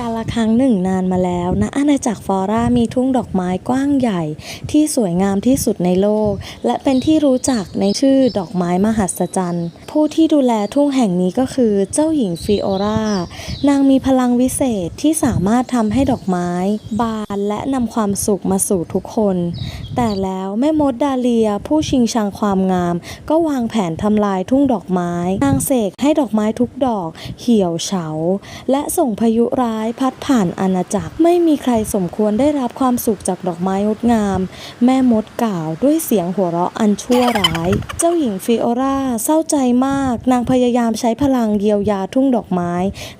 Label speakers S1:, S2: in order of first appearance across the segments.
S1: กาลครั้งหนึ่งนานมาแล้วณอาณาจักรฟอร่ามีทุ่งดอกไม้กว้างใหญ่ ที่สวยงามที่สุดในโลก และเป็นที่รู้จักในชื่อดอกไม้มหัศจรรย์ผู้ที่ดูแลทุ่งแห่งนี้ก็คือเจ้าหญิงฟิโอรานางมีพลังวิเศษที่สามารถทำให้ดอกไม้ บานและนำความสุขมาสู่ทุกคน แต่แล้วแม่มดดาเลียผู้ชิงชังความงาม ก็วางแผนทำลายทุ่งดอกไม้ นางเสกให้ดอกไม้ทุกดอกเหี่ยวเฉา และส่งพายุร้ายพัดผ่านอาณาจักรไม่มีใครสมควรได้รับความสุขจากดอกไม้งดงาม แม่มดกล่าวด้วยเสียงหัวเราะอันชั่วร้าย เจ้าหญิงฟิโอราเศร้าใจมาก นางพยายามใช้พลังเยียวยาทุ่งดอกไม้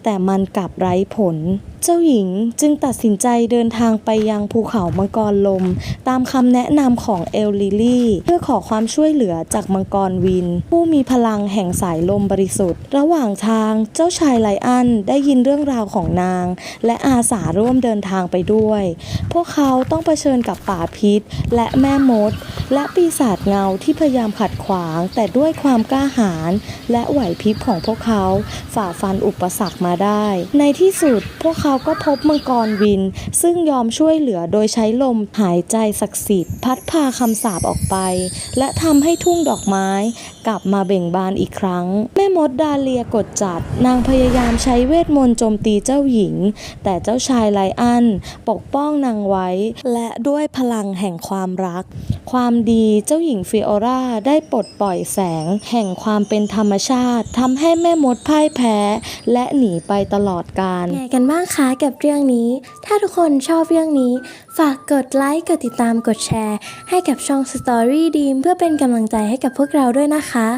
S1: แต่มันกลับไร้ผล เจ้าหญิงจึงตัดสินใจเดินทางไปยังภูเขามังกรลม ตามคำแนะนำของเอลลิลี่ เพื่อขอความช่วยเหลือจากมังกรวิน ผู้มีพลังแห่งสายลมบริสุทธิ์ ระหว่างทางเจ้าชายไลอันได้ยินเรื่องราวของนาง และอาสาร่วมเดินทางไปด้วย พวกเขาต้องเผชิญกับป่าพิษ และแม่มด และปีศาจเงาที่พยายามขัดขวาง แต่ด้วยความกล้าหาญและไหวพริบของพวกเขา ฝ่าฟันอุปสรรคมาได้ ในที่สุดพวกเขาก็พบมังกรวิน ซึ่งยอมช่วยเหลือโดยใช้ลมหายใจศักดิ์สิทธิ์พัดพาคำสาปออกไป และทำให้ทุ่งดอกไม้ กลับมาเบ่งบานอีกครั้ง แม่มดดาเลียกดจัด นางพยายามใช้เวทมนต์โจมตีเจ้าหญิง แต่เจ้าชายไลอันปกป้องนางไว้ และด้วยพลังแห่งความรัก ความดีเจ้าหญิงฟิโอราได้ปลดปล่อยแสง แห่งความเป็นธรรมชาติทำให้แม่มดพ่ายแพ้ และหนีไปตลอดกาล
S2: ไงกันบ้างคะกับเรื่องนี้ ถ้าทุกคนชอบเรื่องนี้ ฝากกดไลค์กดติดตามกดแชร์ ให้กับช่อง Story ดีมเพื่อเป็นกำลังใจให้กับพวกเราด้วยนะคะ